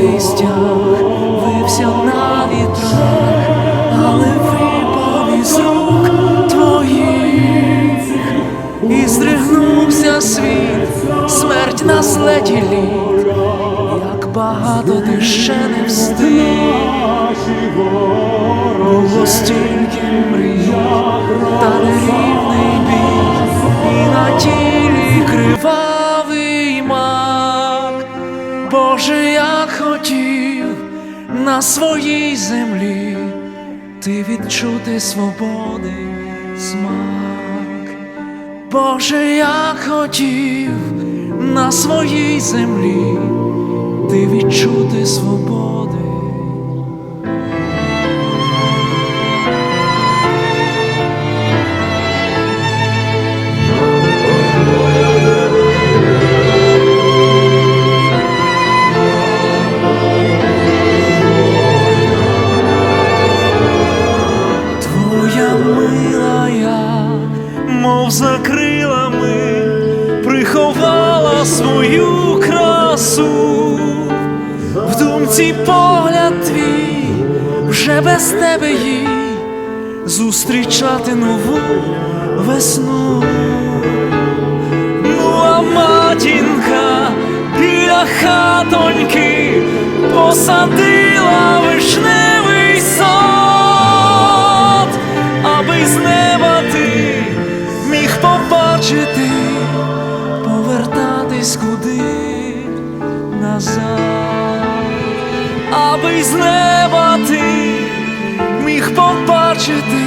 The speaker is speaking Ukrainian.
Синьо-жовтий вився на вітрах, але випав із рук твоїх, і здригнувся світ, смерть на следі літ, як багато ти ще не встиг. Було стільки мрій, та нерівний бій, і на тілі кривавий на своїй землі ти відчути свободи смак. Боже, як хотів на своїй землі ти відчути свободи. Твоя милая, мов за крилами, приховала свою красу, в думці погляд твій, вже без тебе їй зустрічати нову весну. Ну, а матінка біля хатоньки посадила повертатись куди назад, аби з неба ти міг побачити,